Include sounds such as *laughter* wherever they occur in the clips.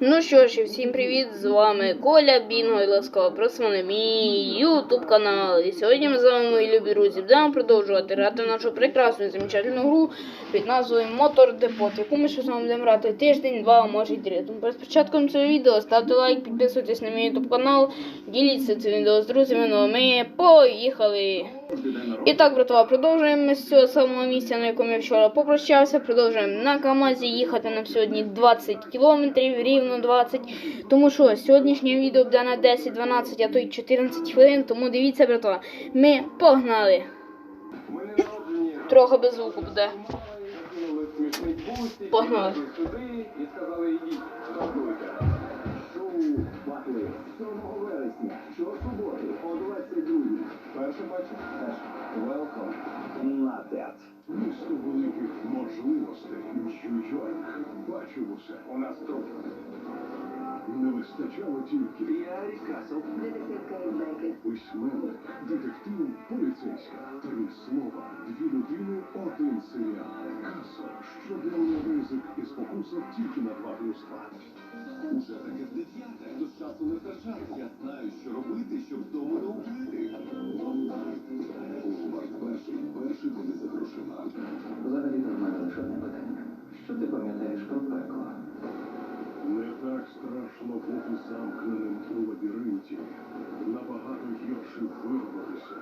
Ну що ж, і всім привіт! З вами Коля Бінго і ласкаво просимо на мій ютуб канал. І сьогодні ми з вами, мої любі друзі, будемо продовжувати грати нашу прекрасну і замечательну гру під назвою Мотор Депот, яку ми ще з вами будемо грати тиждень, два, може й три. Тому перед початком цього відео ставте лайк, підписуйтесь на мій ютуб канал, діліться цим відео з друзями. Ну а ми поїхали! І так, братва, продовжуємо ми з цього самого місця, на якому я вчора попрощався. Продовжуємо на КАМАЗі їхати нам сьогодні 20 кілометрів, рівно 20. Тому що сьогоднішнє відео буде на 10, 12, а то й 14 хвилин. Тому дивіться, братва, ми погнали. Трохи без звуку буде. Погнали. Батли 7 вересня, щосуботи о 22 Перше бачиш? Перше. Велком. на that. Місто великих можливостей Нью-Йорк. Бачив усе. У нас тут Не вистачало тільки Піарі Касл. Письменник, детектив, поліцейська. Три слова, дві людини, один серіал. Каса, щоденний ризик і спокуса тільки на два плюс два. Уже таке з дев'яте. До часу не втрачай. Я знаю, що робити, щоб дому не укрити. Увар перший, перший буде за грошима. Взагалі мене лише питання. Що ти пам'ятаєш про пекло? Страшно бути замкненим у лабіринті. Набагато гірше вирватися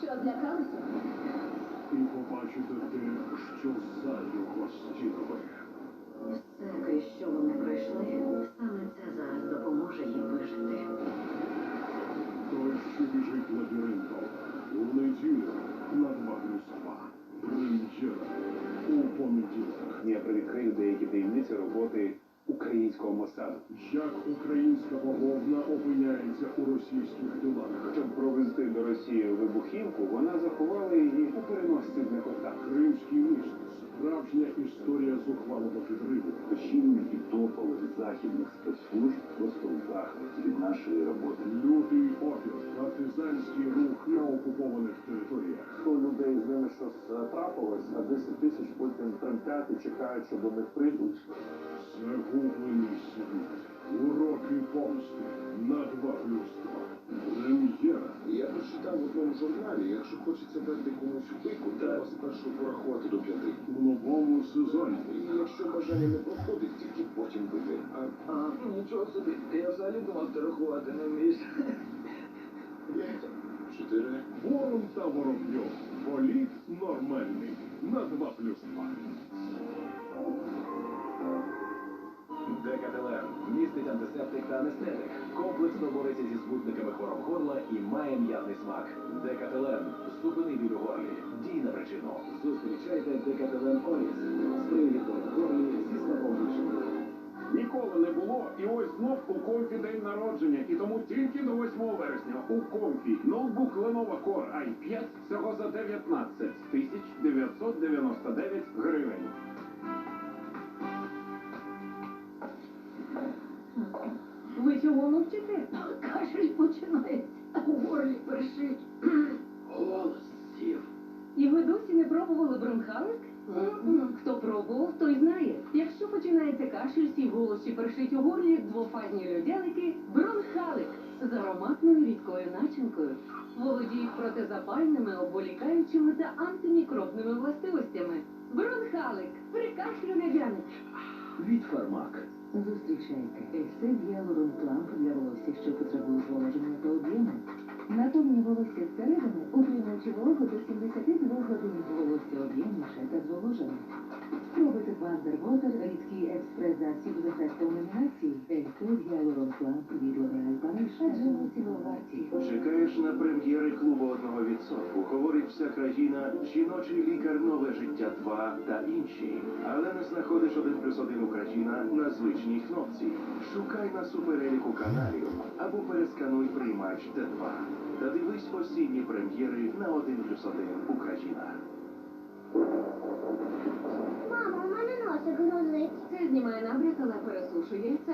Що злякалися? і побачити те, що за його стінами. Все, крізь що вони пройшли, саме це зараз допоможе їм вижити. Опиняється у російських тилах. Щоб провести до Росії вибухівку, вона заховала її у переносці для кота. Кримський міст. Справжня історія зухвалого підриву. Очільники топових західних спецслужб просто в захваті від нашої роботи. Лютий опір. Партизанський рух на окупованих територіях. У людей з ними щось трапилось, а 10 тисяч потім тремтять і чекають, що до них прийдуть. Загублений світ. Уроки журналі, якщо хочеться дати комусь пику, треба спершу порахувати до п'яти. У новому сезоні. І якщо бажання не проходить, тільки потім бити. А, А, нічого собі. Я взагалі думав, ти рахувати не вмієш. п'ять, чотири. Ворон та воробйов. Політ нормальний. На два плюс два. Містить антисептик та анестетик, комплексно бореться зі збутниками хвороб горла і має м'ятний смак. Декателен зупини біль у горлі. Дій на причину. Зустрічайте Декателен Оріс. Спрей від горлі зі вишні. Ніколи не було, і ось знов у комфі день народження, і тому тільки до 8 вересня у комфі ноутбук Lenovo Core i5 всього за 19 тисяч 999 гривень. Чого мовчите? Кашель починається, у горлі першить. *clears throat* Голос сів. І ви досі не пробували бронхалик? Хто пробував, той знає. Якщо починається кашель, сів голос чи першить у горлі, двофазні льодяники – бронхалик з ароматною рідкою начинкою. Володіють протизапальними, обволікаючими та антимікробними властивостями. Бронхалик – при кашлю льодяник. Від фармак. Зустрічайте Ельсе Гіалурон Пламп для волосся, що потребує зволоження та об'єму. Натомні волосся зсередини утримуючи вологу до 72 годин. Волосся об'ємніше та зволожене. Спробуйте Вандервотер, рідкий експрес-засіб з ефектом ламінації. Ельсе Гіалурон від Paris. Адже ми цього. Чекаєш на прем'єри клубу одного відсотку. Говорить вся країна, жіночий лікар, нове життя 2 та інші. Але не знаходиш один плюс один Україна на звичній кнопці. Шукай на супереліку каналів або перескануй приймач Т2. Та дивись постійні прем'єри на один плюс один Україна. Мамо, у мене носик грузить. Це знімає набряк, але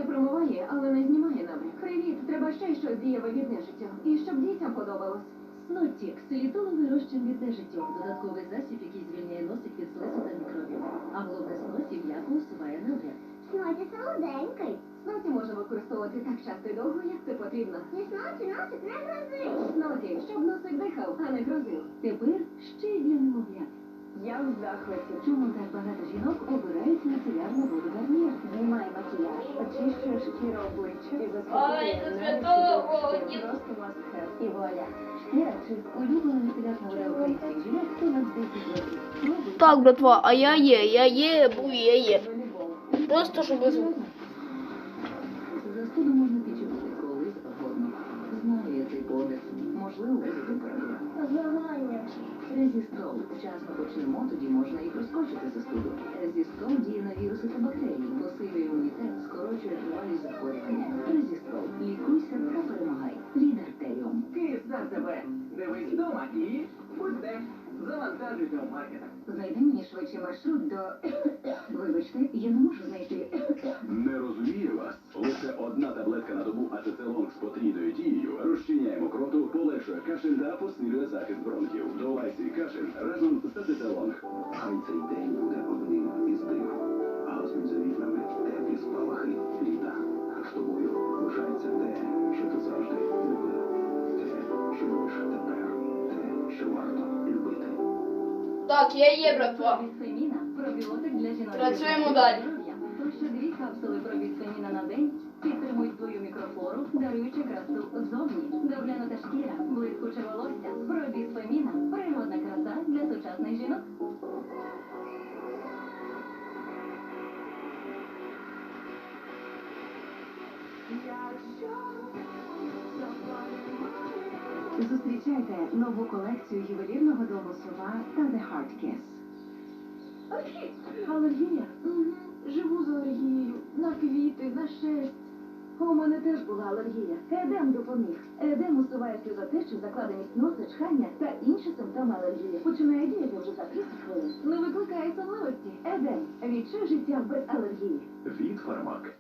Це промиває, але не знімає набряк. Привіт, треба ще щось дієве від нежиття. І щоб дітям подобалось. Снотік – силітоновий розчин від нежиття. Додатковий засіб, який звільняє носик від слизу та мікробів. А головне снотік м'яко усуває набряк. Сносі солоденький. Сноті можна використовувати так часто і довго, як це потрібно. Весночі носик не грози. Сноті, щоб носик дихав, а не грозив. Тепер ще й для немовлят. Я в захваті. Чому так багато жінок обирають міцелярну воду Гарнієр? Знімай макіяж, очищує шкіру обличчя і заспокоює це святого, шкіри. Просто мастхев. І вуаля. Шкіра улюблена міцелярна вода українських жінок понад 10 років. Так, братва, а я є, я є, був, я є. Просто щоб ви. Застуду можна підчепити коли завгодно. Знаю я цей подих. Можливо, це правда. Змагання. Резістрол. Вчасно почнемо, тоді можна і проскочити застуду. Резістрол діє на віруси та бактерії, посилює імунітет, скорочує тривалість захворювання. Резістрол. Лікуйся та перемагай. Від артеріум. Київ за тебе. Дивись вдома і будьте. Завантажуйте в маркетах. Знайди мені швидше маршрут до... *coughs* Вибачте, я не можу знайти. *coughs* Не розуміє вас? Лише одна таблетка на добу ацетилонг з потрійною дією розчиняє мокроту, полегшує кашель та посилює захист бронхів. Долай свій кашель разом з ацетилонг. Хай цей день буде одним із див. Гаснуть за вікнами теплі спалахи літа. З тобою лишається те, що ти завжди любив. Те, що любиш тепер. Те, що варто любити. Так, я є, братва. Працюємо далі. Даруючи красу ззовні. Доглянута шкіра, блискуче волосся. Пробісфеміна – природна краса для сучасних жінок. Зустрічайте нову колекцію ювелірного дому Сова та The Heart Kiss. Алергія? Живу з алергією. На квіти, на шерсть. У мене теж була алергія. Едем допоміг. Едем усуває сльозотечу, закладеність носа, чхання та інші симптоми алергії. Починає діяти вже за 30 хвилин. Не викликає сонливості. Едем. Відчуй життя без алергії. Від фармак.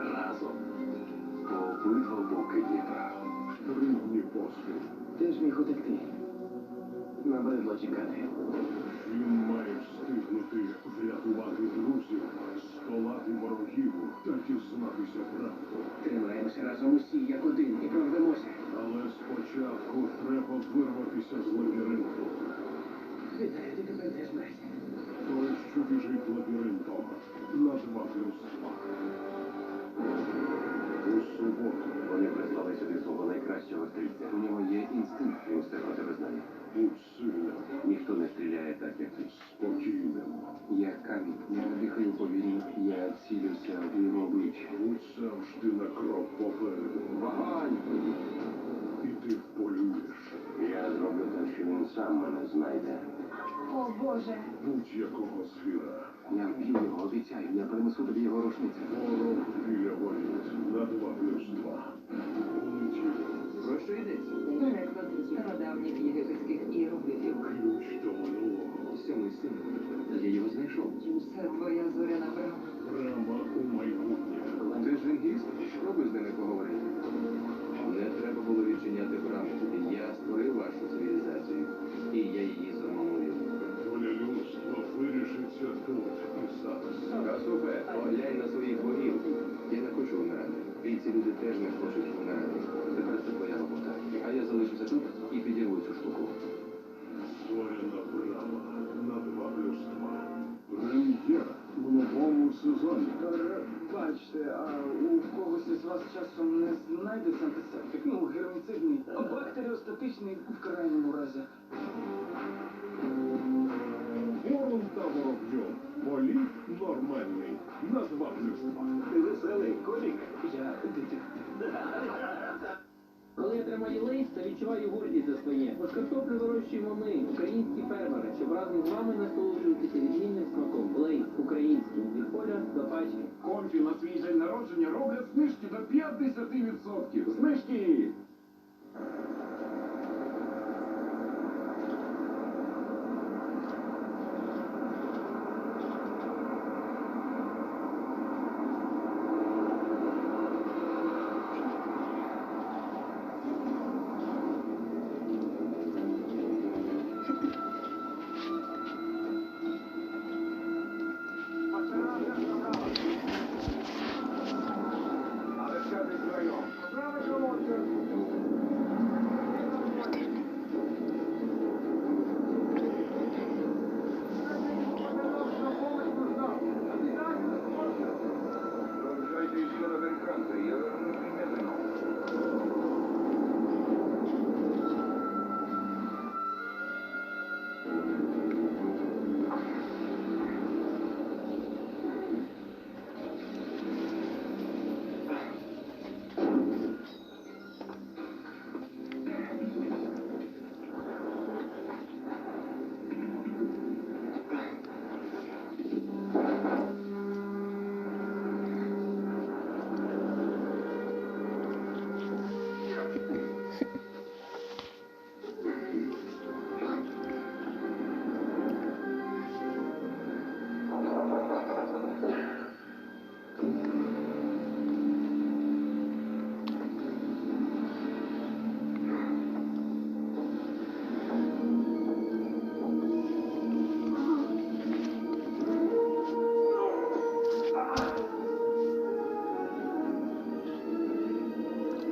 Разом. По обидва боки Дніпра. Рівні постріл. Ти ж міг утекти. Набридло чекати. Він встигнути врятувати друзів, здолати ворогів та дізнатися правду. Тримаємося разом усі як один і прорвемося. Але спочатку треба вирватися з лабіринту. Вітаю, ти тепер теж мразь. Той, що біжить лабіринтом на два плюс два. У суботу Вони прислали сюди свого найкращого стрільця. У нього є інстинкт, він все про тебе знає. Будь сильним, Ніхто не стріляє так, як ти. спокійним. Я камінь, я не дихаю повільно, я цілюся в його обличчя. Будь завжди на крок попереду. Вагань! І ти вполюєш Я зроблю так, що він сам мене знайде. О Боже. будь-якого звіра. Я вб'ю його, обіцяю, я принесу тобі його рушницю. Бачте, а у когось із вас часом не знайдеться антисептик, ну, герміцидний, бактеріостатичний в крайньому разі. Ворон та воробйом. Політ нормальний Назвав два. Ти веселий колік. Я детектив. Коли я тримаю лист, то відчуваю гордість за своє. Бо ж вирощуємо ми, українські фермери, щоб разом з вами насолоджуватися відмінним смаком. Лейс український від поля до пачки. Конфі на свій день народження роблять знижки до 50%. Знижки!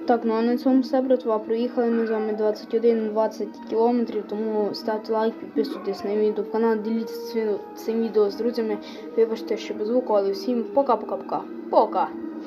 Так, ну а на цьому все, братва. Проїхали ми з вами 21-20 кілометрів, тому ставте лайк, підписуйтесь на YouTube канал, діліться цим- відео з друзями. Вибачте, що без звуку, але всім пока-пока-пока. Пока!